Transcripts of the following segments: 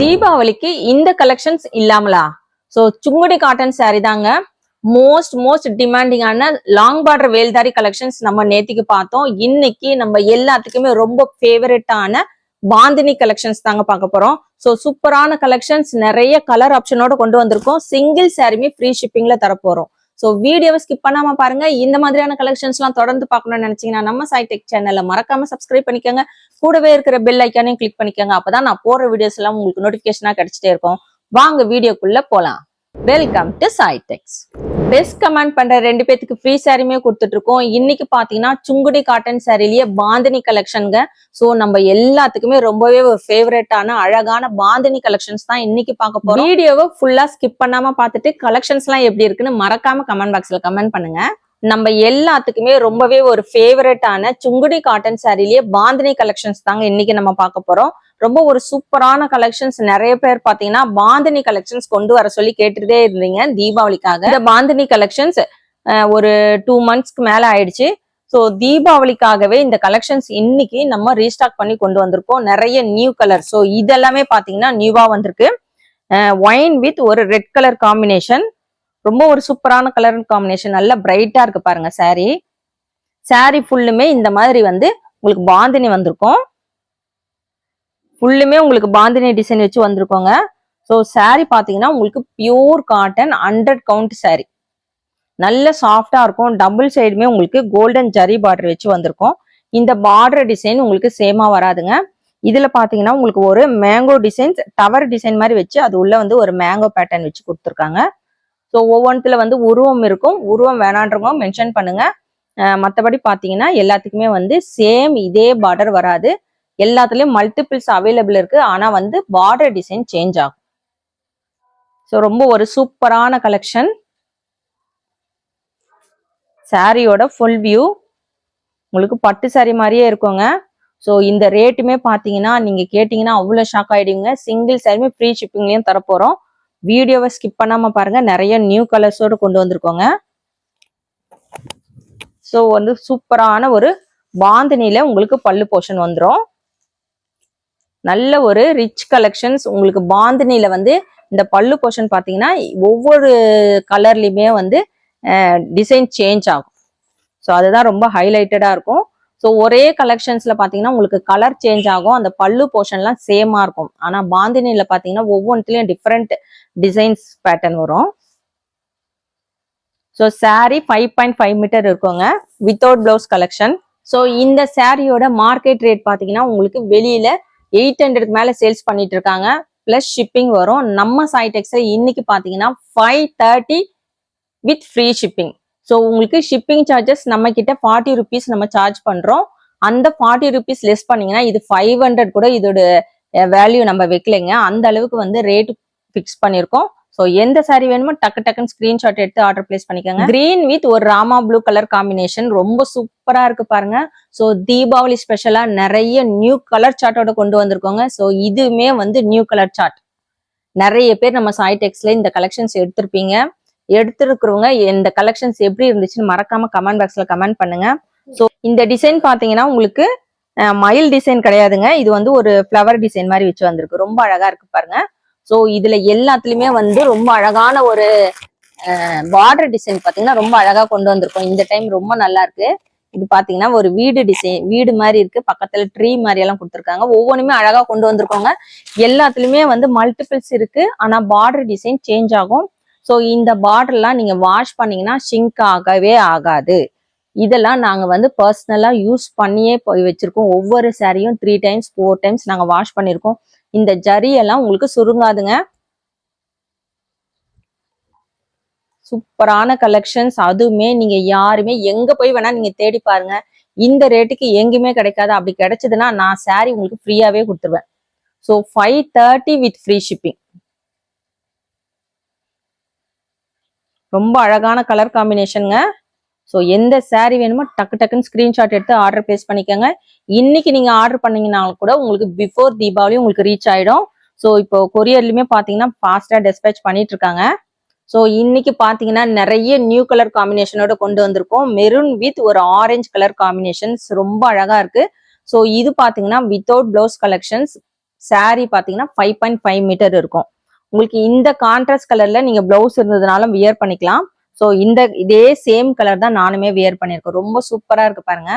தீபாவளிக்கு இந்த கலெக்ஷன்ஸ் இல்லாமலா? சோ சுங்குடி காட்டன் சாரி தாங்க மோஸ்ட் மோஸ்ட் டிமாண்டிங்கான லாங் பார்டர் வேல்தாரி கலெக்ஷன்ஸ் நம்ம நேத்திக்கு பார்த்தோம். இன்னைக்கு நம்ம எல்லாத்துக்குமே ரொம்ப ஃபேவரட்டான பாந்தினி கலெக்ஷன்ஸ் தாங்க பார்க்க போறோம். ஸோ சூப்பரான கலெக்ஷன்ஸ் நிறைய கலர் ஆப்ஷனோட கொண்டு வந்திருக்கோம். சிங்கிள் சாரியுமே ஃப்ரீ ஷிப்பிங்ல தரப்போறோம். சோ வீடியோவை ஸ்கிப் பண்ணாம பாருங்க. இந்த மாதிரியான கலெக்ஷன்ஸ் எல்லாம் தொடர்ந்து பார்க்கணும்னு நினைச்சீங்கன்னா நம்ம சைடெக் சேனல்ல மறக்காம சப்ஸ்கிரைப் பண்ணிக்கோங்க. கூடவே இருக்கிற பெல் ஐக்கானையும் கிளிக் பண்ணிக்கோங்க. அப்பதான் நான் போற வீடியோஸ் எல்லாம் உங்களுக்கு நோட்டிபிகேஷனா கிடைச்சிட்டே இருக்கும். வாங்க வீடியோக்குள்ள போலாம். Welcome to Saitex best comment பண்ற ரெண்டு பேத்துக்கு ஃப்ரீ சாரியுமே கொடுத்துட்டு இருக்கோம் இன்னைக்கு பாத்தீங்கன்னா சுங்குடி காட்டன் சாரிலேயே பாந்தினி கலெக்ஷனுங்க சோ நம்ம எல்லாத்துக்குமே ரொம்பவே ஒரு ஃபேவரட்டான அழகான பாந்தினி கலெக்ஷன்ஸ் தான் இன்னைக்கு பார்க்க போறோம். வீடியோவை ஃபுல்லா ஸ்கிப் பண்ணாம பார்த்துட்டு கலெக்ஷன்ஸ் எல்லாம் எப்படி இருக்குன்னு மறக்காம கமெண்ட் பாக்ஸ்ல கமெண்ட் பண்ணுங்க. நம்ம எல்லாத்துக்குமே ரொம்பவே ஒரு ஃபேவரட்டான சுங்குடி காட்டன் சாரிலேயே பாந்தினி கலெக்ஷன்ஸ் தாங்க இன்னைக்கு நம்ம பார்க்க போறோம். ரொம்ப ஒரு சூப்பரான கலெக்ஷன்ஸ் நிறைய பேர் பாத்தீங்கன்னா பாந்தினி கலெக்ஷன்ஸ் கொண்டு வர சொல்லி கேட்டுட்டே இருந்தீங்க தீபாவளிக்காக. இந்த பாந்தினி கலெக்ஷன்ஸ் ஒரு டூ மந்த்ஸ்க்கு மேல ஆயிடுச்சு. ஸோ தீபாவளிக்காகவே இந்த கலெக்ஷன்ஸ் இன்னைக்கு நம்ம ரீஸ்டாக் பண்ணி கொண்டு வந்திருக்கோம். நிறைய நியூ கலர் ஸோ இதெல்லாமே பாத்தீங்கன்னா நியூவா வந்திருக்கு. ஒயின் வித் ஒரு ரெட் கலர் காம்பினேஷன் ரொம்ப ஒரு சூப்பரான கலர் காம்பினேஷன் நல்ல பிரைட்டா இருக்கு பாருங்க சாரி சாரி ஃபுல்லுமே இந்த மாதிரி வந்து உங்களுக்கு பாந்தினி வந்திருக்கும். ஃபுல்லுமே உங்களுக்கு பாந்தினி டிசைன் வச்சு வந்திருக்கோங்க. ஸோ சாரீ பார்த்தீங்கன்னா உங்களுக்கு pure cotton hundred count saree நல்ல சாஃப்டாக இருக்கும். டபுள் சைடுமே உங்களுக்கு கோல்டன் ஜரி பார்டர் வச்சு வந்திருக்கும். இந்த பார்டர் டிசைன் உங்களுக்கு சேமாக வராதுங்க. இதில் பார்த்தீங்கன்னா உங்களுக்கு ஒரு மேங்கோ டிசைன்ஸ் டவர் டிசைன் மாதிரி வச்சு அது உள்ளே வந்து ஒரு மேங்கோ பேட்டர்ன் வச்சு கொடுத்துருக்காங்க. ஸோ ஒவ்வொன்றத்தில் வந்து உருவம் இருக்கும். உருவம் வேணான்றவங்க மென்ஷன் பண்ணுங்கள் மற்றபடி பார்த்தீங்கன்னா எல்லாத்துக்குமே வந்து சேம் இதே பார்டர் வராது. எல்லாத்துலயும் மல்டிபிள்ஸ் அவைலபிள் இருக்கு. ஆனா வந்து பார்டர் டிசைன் சேஞ்ச் ஆகும். ஸோ ரொம்ப ஒரு சூப்பரான கலெக்ஷன் சாரியோட ஃபுல் வியூ உங்களுக்கு பட்டு சாரி மாதிரியே இருக்குங்க. ஸோ இந்த ரேட்டுமே பார்த்தீங்கன்னா நீங்க கேட்டிங்கன்னா அவ்வளோ ஷாக் ஆகிடுங்க சிங்கிள் சாரியுமே ஃப்ரீ ஷிப்பிங்லேயும் தரப்போகிறோம் வீடியோவை ஸ்கிப் பண்ணாமல் பாருங்க. நிறைய நியூ கலர்ஸோட கொண்டு வந்திருக்கோங்க. ஸோ வந்து சூப்பரான ஒரு பாந்தினில உங்களுக்கு பல்லு போர்ஷன் வந்துடும் நல்ல ஒரு ரிச் கலெக்ஷன்ஸ் உங்களுக்கு பாந்தினியில வந்து இந்த பல்லு போர்ஷன் பார்த்தீங்கன்னா ஒவ்வொரு கலர்லையுமே வந்து டிசைன் சேஞ்ச் ஆகும். ஸோ அதுதான் ரொம்ப ஹைலைட்டடாக இருக்கும். ஸோ ஒரே கலெக்ஷன்ஸில் பார்த்தீங்கன்னா உங்களுக்கு கலர் சேஞ்ச் ஆகும். அந்த பல்லு போர்ஷன்லாம் சேமாக இருக்கும். ஆனால் பாந்தினியில் பார்த்தீங்கன்னா ஒவ்வொன்றுலயும் டிஃப்ரெண்ட் டிசைன்ஸ் பேட்டர்ன் வரும். So saree five point five metre இருக்குங்க. வித்தவுட் பிளவுஸ் கலெக்ஷன் ஸோ இந்த சாரியோட மார்க்கெட் ரேட் பார்த்தீங்கன்னா உங்களுக்கு வெளியில எயிட் ஹண்ட்ரட்க்கு மேல சேல்ஸ் பண்ணிட்டு இருக்காங்க பிளஸ் ஷிப்பிங் வரும். நம்ம சைடெக்ஸ்ல இன்னைக்கு பார்த்தீங்கன்னா five thirty with free shipping so உங்களுக்கு ஷிப்பிங் சார்ஜஸ் நம்ம கிட்ட ஃபார்ட்டி ருபீஸ் நம்ம சார்ஜ் பண்றோம். அந்த ஃபார்ட்டி ருபீஸ் லெஸ் பண்ணீங்கன்னா இது ஃபைவ் ஹண்ட்ரட் கூட இதோட வேல்யூ நம்ம வைக்கலைங்க. அந்த அளவுக்கு வந்து ரேட் ஃபிக்ஸ் பண்ணியிருக்கோம். ஸோ எந்த சாரி வேணுமோ டக்கு டக்குன்னு ஸ்கிரீன்ஷாட் எடுத்து ஆர்டர் பிளேஸ் பண்ணிக்கோங்க. கிரீன் வித் ஒரு ராமா ப்ளூ கலர் காம்பினேஷன் ரொம்ப சூப்பரா இருக்கு பாருங்க. ஸோ தீபாவளி ஸ்பெஷலா நிறைய நியூ கலர் சார்ட்டோட கொண்டு வந்திருக்கோங்க. ஸோ இதுவுமே வந்து நியூ கலர் சார்ட் நிறைய பேர் நம்ம சாய்டெக்ஸ்ல இந்த கலெக்ஷன்ஸ் எடுத்திருப்பீங்க. எடுத்திருக்கிறவங்க இந்த கலெக்ஷன்ஸ் எப்படி இருந்துச்சுன்னு மறக்காம கமெண்ட் பாக்ஸ்ல கமெண்ட் பண்ணுங்க. ஸோ இந்த டிசைன் பாத்தீங்கன்னா உங்களுக்கு மயில் டிசைன் கிடையாதுங்க. இது வந்து ஒரு ஃப்ளவர் டிசைன் மாதிரி வச்சு வந்திருக்கு. ரொம்ப அழகா இருக்கு பாருங்க. ஸோ இதுல எல்லாத்துலயுமே வந்து ரொம்ப அழகான ஒரு பார்டர் டிசைன் பாத்தீங்கன்னா ரொம்ப அழகா கொண்டு வந்திருக்கோம். இந்த டைம் ரொம்ப நல்லா இருக்கு. இது பாத்தீங்கன்னா ஒரு வீடு டிசைன் வீடு மாதிரி இருக்கு. பக்கத்துல ட்ரீ மாதிரி எல்லாம் கொடுத்துருக்காங்க. ஒவ்வொன்றுமே அழகா கொண்டு வந்திருக்கோங்க. எல்லாத்துலயுமே வந்து மல்டிபிள்ஸ் இருக்கு. ஆனா பார்டர் டிசைன் சேஞ்ச் ஆகும். ஸோ இந்த பார்டர்லாம் நீங்க வாஷ் பண்ணீங்கன்னா ஷிங்க் ஆகவே ஆகாது. இதெல்லாம் நாங்க வந்து பர்சனலா யூஸ் பண்ணியே போய் வச்சிருக்கோம். ஒவ்வொரு சாரியும் த்ரீ டைம்ஸ் ஃபோர் டைம்ஸ் நாங்க வாஷ் பண்ணியிருக்கோம். இந்த ஜரியெல்லாம் உங்களுக்கு சுருங்காதுங்க. சூப்பரான கலெக்ஷன்ஸ் அதுவுமே நீங்க யாருமே எங்க போய் வேணா நீங்க தேடி பாருங்க. இந்த ரேட்டுக்கு எங்கேயுமே கிடைக்காது. அப்படி கிடைச்சதுன்னா நான் சாரி உங்களுக்கு ஃப்ரீயாவே கொடுத்துருவேன். So five thirty with free shipping ரொம்ப அழகான கலர் காம்பினேஷனுங்க ஸோ எந்த சாரீ வேணுமோ டக்கு டக்குன்னு ஸ்க்ரீன்ஷாட் எடுத்து ஆர்டர் பிளேஸ் பண்ணிக்கோங்க. இன்னைக்கு நீங்க ஆர்டர் பண்ணீங்கனாலும் கூட உங்களுக்கு பிஃபோர் தீபாவளி உங்களுக்கு ரீச் ஆயிடும். ஸோ இப்போ கொரியர்லயுமே பாத்தீங்கன்னா ஃபாஸ்டா டெஸ்பேச் பண்ணிட்டு இருக்காங்க ஸோ இன்னைக்கு பார்த்தீங்கன்னா நிறைய நியூ கலர் காம்பினேஷனோட கொண்டு வந்திருக்கோம். மெரூன் வித் ஒரு ஆரஞ்சு கலர் காம்பினேஷன்ஸ் ரொம்ப அழகா இருக்கு. ஸோ இது பார்த்தீங்கன்னா வித்தவுட் பிளவுஸ் கலெக்ஷன்ஸ் சாரீ பார்த்தீங்கன்னா ஃபைவ் பாயிண்ட் ஃபைவ் மீட்டர் இருக்கும். உங்களுக்கு இந்த கான்ட்ராஸ்ட் கலர்ல நீங்க பிளவுஸ் இருந்ததுனாலும் வியர் பண்ணிக்கலாம். ஸோ இந்த இதே சேம் கலர் தான் நானுமே வியர் பண்ணியிருக்கேன். ரொம்ப சூப்பராக இருக்கு பாருங்க.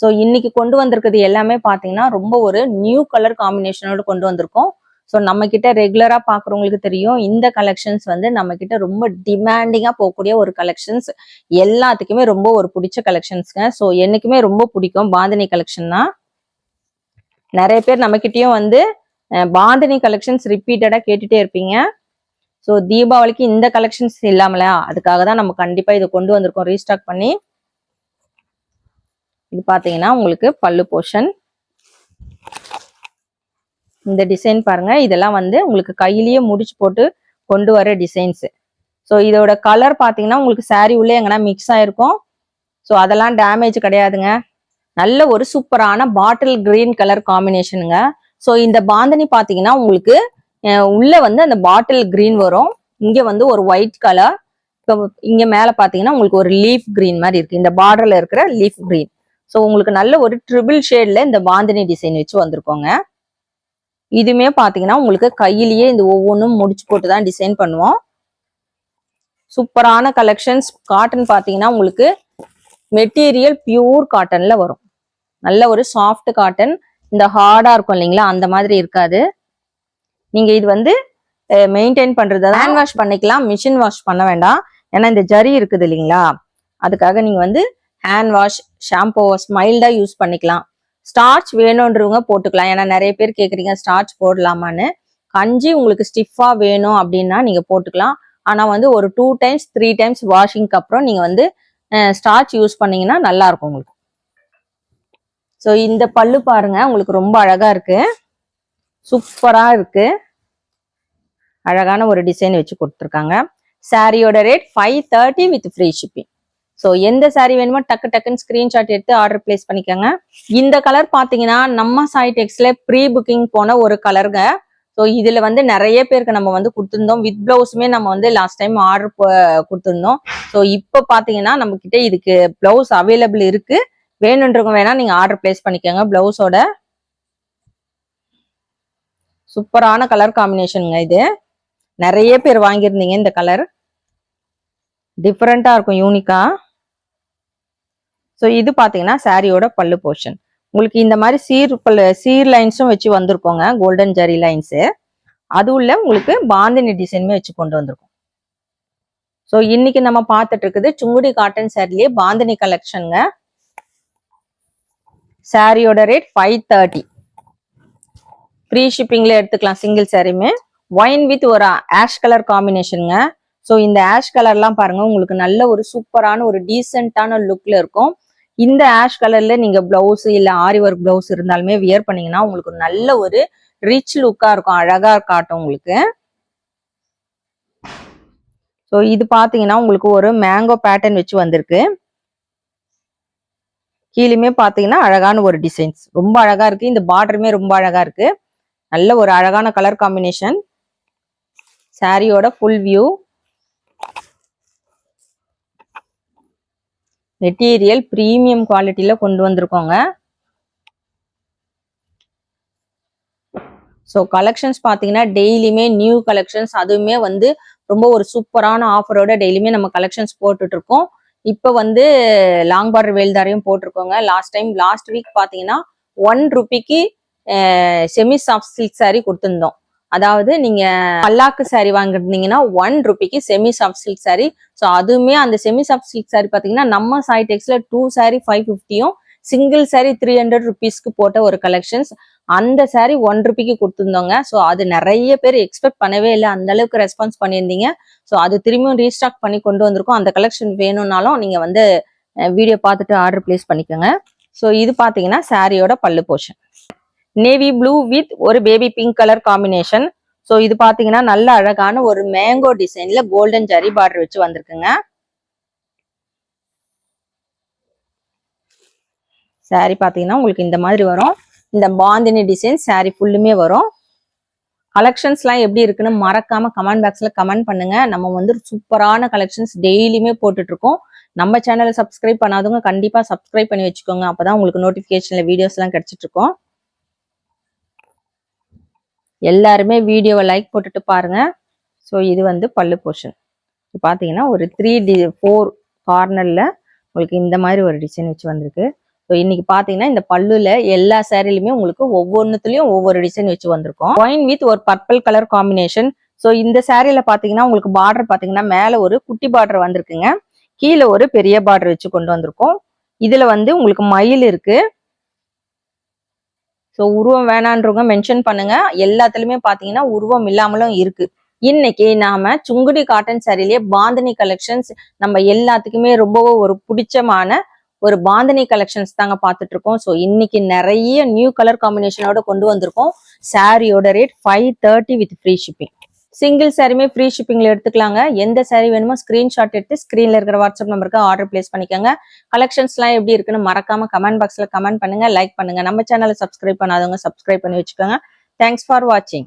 ஸோ இன்னைக்கு கொண்டு வந்திருக்கிறது எல்லாமே பார்த்தீங்கன்னா ரொம்ப ஒரு நியூ கலர் காம்பினேஷனோட கொண்டு வந்திருக்கோம். ஸோ நம்ம கிட்ட ரெகுலரா பாக்குறவங்களுக்கு தெரியும். இந்த கலெக்ஷன்ஸ் வந்து நம்ம கிட்ட ரொம்ப டிமாண்டிங்கா போகக்கூடிய ஒரு கலெக்ஷன்ஸ் எல்லாத்துக்குமே ரொம்ப ஒரு பிடிச்ச கலெக்ஷன்ஸ்ங்க ஸோ என்னைக்குமே ரொம்ப பிடிக்கும். பாந்தினி கலெக்ஷன் தான். நிறைய பேர் நம்ம கிட்டயும் வந்து பாந்தினி கலெக்ஷன்ஸ் ரிப்பீட்டடா கேட்டுட்டே இருப்பீங்க. ஸோ தீபாவளிக்கு இந்த கலெக்ஷன்ஸ் இல்லாமலா அதுக்காக தான் நம்ம கண்டிப்பாக இதை கொண்டு வந்திருக்கோம். ரீஸ்டாக் பண்ணி இது பார்த்தீங்கன்னா உங்களுக்கு பல்லு போர்ஷன் இந்த டிசைன் பாருங்க. இதெல்லாம் வந்து உங்களுக்கு கையிலேயே முடிச்சு போட்டு கொண்டு வர டிசைன்ஸ் ஸோ இதோட கலர் பார்த்தீங்கன்னா உங்களுக்கு சாரி உள்ளே எங்கன்னா மிக்ஸ் ஆயிருக்கும். ஸோ அதெல்லாம் டேமேஜ் கிடையாதுங்க. நல்ல ஒரு சூப்பரான பாட்டில் கிரீன் கலர் காம்பினேஷனுங்க ஸோ இந்த பாந்தனி பார்த்தீங்கன்னா உங்களுக்கு உள்ள வந்து அந்த பாட்டில் கிரீன் வரும். இங்க வந்து ஒரு ஒயிட் கலர் இப்போ இங்க மேல பாத்தீங்கன்னா உங்களுக்கு ஒரு லீஃப் கிரீன் மாதிரி இருக்கு. இந்த பார்டர்ல இருக்கிற லீஃப் கிரீன் ஸோ உங்களுக்கு நல்ல ஒரு ட்ரிபிள் ஷேட்ல இந்த பாந்தினி டிசைன் வச்சு வந்திருக்கோங்க. இதுமே பாத்தீங்கன்னா உங்களுக்கு கையிலேயே இந்த ஒவ்வொன்றும் முடிச்சு போட்டு தான் டிசைன் பண்ணுவோம். சூப்பரான கலெக்ஷன்ஸ் காட்டன் பாத்தீங்கன்னா உங்களுக்கு மெட்டீரியல் பியூர் காட்டன்ல வரும். நல்ல ஒரு சாஃப்ட் காட்டன் இந்த ஹார்டா இருக்கும் இல்லைங்களா? அந்த மாதிரி இருக்காது. நீங்க இது வந்து மெயின்டைன் பண்றது ஹேண்ட் வாஷ் பண்ணிக்கலாம் மிஷின் வாஷ் பண்ண வேண்டாம். ஏன்னா இந்த ஜரி இருக்குது இல்லைங்களா? அதுக்காக நீங்க வந்து ஹேண்ட் வாஷ் ஷாம்பூவை வாஷ் மைல்டா யூஸ் பண்ணிக்கலாம். ஸ்டார்ச் வேணுன்றவங்க போட்டுக்கலாம். ஏன்னா நிறைய பேர் கேக்குறீங்க ஸ்டார்ச் போடலாமான்னு. கஞ்சி உங்களுக்கு ஸ்டிஃபா வேணும் அப்படின்னா நீங்க போட்டுக்கலாம். ஆனா வந்து ஒரு டூ டைம்ஸ் த்ரீ டைம்ஸ் வாஷிங்க்கு அப்புறம் நீங்க வந்து ஸ்டார்ச் யூஸ் பண்ணீங்கன்னா நல்லா இருக்கும் உங்களுக்கு. ஸோ இந்த பல்லு பாருங்க உங்களுக்கு ரொம்ப அழகா இருக்கு. சூப்பராக இருக்கு. அழகான ஒரு டிசைன் வச்சு கொடுத்துருக்காங்க. சாரியோட rate five thirty with free shipping so எந்த சாரீ வேணுமோ டக்கு டக்குன்னு ஸ்க்ரீன்ஷாட் எடுத்து ஆர்டர் பிளேஸ் பண்ணிக்கோங்க. இந்த கலர் பார்த்தீங்கன்னா நம்ம சாய் டெக்ஸ்ல ப்ரீ புக்கிங் போன ஒரு கலருங்க ஸோ இதில் வந்து நிறைய பேருக்கு நம்ம வந்து கொடுத்துருந்தோம். வித் பிளவுஸுமே நம்ம வந்து லாஸ்ட் டைம் ஆர்டர் கொடுத்துருந்தோம். ஸோ இப்போ பார்த்தீங்கன்னா நம்மக்கிட்ட இதுக்கு பிளவுஸ் அவைலபிள் இருக்குது வேணுன்றவங்க வேணால் நீங்கள் ஆர்டர் பிளேஸ் பண்ணிக்கோங்க பிளவுஸோட சூப்பரான கலர் காம்பினேஷனுங்க இது. நிறைய பேர் வாங்கியிருந்தீங்க இந்த கலர் டிஃப்ரெண்ட்டாக இருக்கும் யூனிக்காக ஸோ இது பார்த்தீங்கன்னா சாரியோட பல்லு போர்ஷன் உங்களுக்கு இந்த மாதிரி சீர் பல்லு சீர் லைன்ஸும் வச்சு வந்திருக்கோங்க கோல்டன் ஜரி லைன்ஸு அதுவும் இல்லை உங்களுக்கு பாந்தினி டிசைனுமே வச்சு கொண்டு வந்திருக்கோம். ஸோ இன்னைக்கு நம்ம பார்த்துட்டு இருக்குது சுங்குடி காட்டன் சாரிலேயே பாந்தினி கலெக்ஷனுங்க சாரியோட ரேட் ஃபைவ் தேர்ட்டி ஃப்ரீ ஷிப்பிங்ல எடுத்துக்கலாம் சிங்கிள் சாரியுமே ஒயின் வித் ஒரு ஆஷ் கலர் காம்பினேஷனுங்க ஸோ இந்த ஆஷ் கலர்லாம் பாருங்க உங்களுக்கு நல்ல ஒரு சூப்பரான ஒரு டீசென்டான லுக்ல இருக்கும். இந்த ஆஷ் கலர்ல நீங்க பிளவுஸ் இல்ல ஆரி ஒர்க் பிளவுஸ் இருந்தாலுமே வியர் பண்ணீங்கன்னா உங்களுக்கு நல்ல ஒரு ரிச் லுக்கா இருக்கும் அழகா காட்டும் உங்களுக்கு. ஸோ இது பாத்தீங்கன்னா உங்களுக்கு ஒரு மேங்கோ பேட்டர்ன் வச்சு வந்திருக்கு. கீழேயுமே பாத்தீங்கன்னா அழகான ஒரு டிசைன்ஸ் ரொம்ப அழகா இருக்கு. இந்த பார்டருமே ரொம்ப அழகா இருக்கு. நல்ல ஒரு அழகான கலர் காம்பினேஷன் சாரியோட ஃபுல் வியூ மெட்டீரியல் ப்ரீமியம் குவாலிட்டியில் கொண்டு வந்திருக்கோங்க. ஸோ கலெக்ஷன்ஸ் பார்த்தீங்கன்னா டெய்லியுமே நியூ கலெக்ஷன்ஸ் அதுவுமே வந்து ரொம்ப ஒரு சூப்பரான ஆஃபரோட டெய்லியுமே நம்ம கலெக்ஷன்ஸ் போட்டுட்டு இருக்கோம். இப்போ வந்து லாங் பார்டர் வேல்தாரையும் போட்டிருக்கோங்க. லாஸ்ட் டைம் லாஸ்ட் வீக் பார்த்தீங்கன்னா ஒன் ருபிக்கு செமி சாஃப்ட் சில்க் சாரீ கொடுத்துருந்தோம். அதாவது நீங்க பல்லாக்கு saree வாங்கிருந்தீங்கன்னா one ருபிக்கு semi soft silk saree. So அதுவுமே அந்த செமி சாஃப்ட் சில்க் saree பார்த்தீங்கன்னா நம்ம சாய் டெக்ஸ்ல டூ saree ஃபைவ் ஃபிஃப்டியும் சிங்கிள் saree த்ரீ ஹண்ட்ரட் ருபீஸ்க்கு போட்ட ஒரு கலெக்ஷன்ஸ் அந்த saree ஒன் ருபிக்கு கொடுத்துருந்தோங்க. ஸோ அது நிறைய பேர் எக்ஸ்பெக்ட் பண்ணவே இல்லை. அந்த அளவுக்கு ரெஸ்பான்ஸ் பண்ணியிருந்தீங்க. ஸோ அது திரும்பியும் ரீஸ்டாக் பண்ணி கொண்டு வந்திருக்கோம். அந்த கலெக்ஷன் வேணும்னாலும் நீங்க வந்து வீடியோ பார்த்துட்டு ஆர்டர் பிளேஸ் பண்ணிக்கோங்க. ஸோ இது பார்த்தீங்கன்னா சாரியோட பல்லு போர்ஷன் நேவி ப்ளூ வித் ஒரு baby pink colour combination so இது பார்த்தீங்கன்னா நல்ல அழகான ஒரு மேங்கோ டிசைன்ல கோல்டன் ஜரி பார்டர் வச்சு வந்திருக்குங்க. சாரி பார்த்தீங்கன்னா உங்களுக்கு இந்த மாதிரி வரும். இந்த பாந்தினி டிசைன் சாரி ஃபுல்லுமே வரும். கலெக்ஷன்ஸ்லாம் எப்படி இருக்குன்னு மறக்காம கமெண்ட் பாக்ஸ்ல கமெண்ட் பண்ணுங்க. நம்ம வந்து சூப்பரான கலெக்ஷன்ஸ் டெய்லியுமே போட்டுட்டு இருக்கோம் நம்ம சேனலை சப்ஸ்கிரைப் பண்ணாதவங்க கண்டிப்பா சப்ஸ்கிரைப் பண்ணி வச்சுக்கோங்க. அப்பதான் உங்களுக்கு நோட்டிபிகேஷன்ல வீடியோஸ்லாம் கிடச்சிட்டு கிடைச்சிட்டு எல்லாருமே வீடியோவை லைக் போட்டுட்டு பாருங்க. ஸோ இது வந்து பல்லு போர்ஷன் பார்த்தீங்கன்னா ஒரு த்ரீ டி ஃபோர் கார்னரில் உங்களுக்கு இந்த மாதிரி ஒரு டிசைன் வச்சு வந்திருக்கு. ஸோ இன்னைக்கு பார்த்தீங்கன்னா இந்த பல்லுல எல்லா சேரீலுமே உங்களுக்கு ஒவ்வொன்றுத்துலயும் ஒவ்வொரு டிசைன் வச்சு வந்திருக்கும். ஒயின் வித் ஒரு பர்பிள் கலர் காம்பினேஷன் ஸோ இந்த சேரீல பார்த்தீங்கன்னா உங்களுக்கு பார்டர் பார்த்தீங்கன்னா மேலே ஒரு குட்டி பார்டர் வந்திருக்குங்க. கீழே ஒரு பெரிய பார்டர் வச்சு கொண்டு வந்திருக்கோம். இதுல வந்து உங்களுக்கு மயில் இருக்கு. ஸோ உருவம் வேணான்றவங்க மென்ஷன் பண்ணுங்க. எல்லாத்துலயுமே பாத்தீங்கன்னா உருவம் இல்லாமலும் இருக்கு. இன்னைக்கு நாம சுங்குடி காட்டன் சாரிலேயே பாந்தினி கலெக்ஷன்ஸ் நம்ம எல்லாத்துக்குமே ரொம்பவும் ஒரு பிடிச்சமான ஒரு பாந்தினி கலெக்ஷன்ஸ் தாங்க பார்த்துட்டு இருக்கோம் ஸோ இன்னைக்கு நிறைய நியூ கலர் காம்பினேஷனோட கொண்டு வந்திருக்கோம். சாரியோட rate five thirty with free shipping single சாரியுமே ஃப்ரீ ஷிப்பிங்ல எடுத்துக்கலாங்க. எந்த சாரி வேணுமோ ஸ்கிரீன்ஷாட் எடுத்து ஸ்கிரீன்ல இருக்கிற வாட்ஸ்அப் நம்பருக்கு ஆர்டர் பிளேஸ் பண்ணிக்கோங்க. கலெக்ஷன்ஸ்லாம் எப்படி இருக்குன்னு மறக்காம கமெண்ட் பாக்ஸ்ல கமெண்ட் பண்ணுங்க லைக் பண்ணுங்க. நம்ம சேனலை சப்ஸ்கிரைப் பண்ணாதவங்க சப்ஸ்கிரைப் பண்ணி வச்சுக்கோங்க. தேங்க்ஸ் ஃபார் வாட்சிங்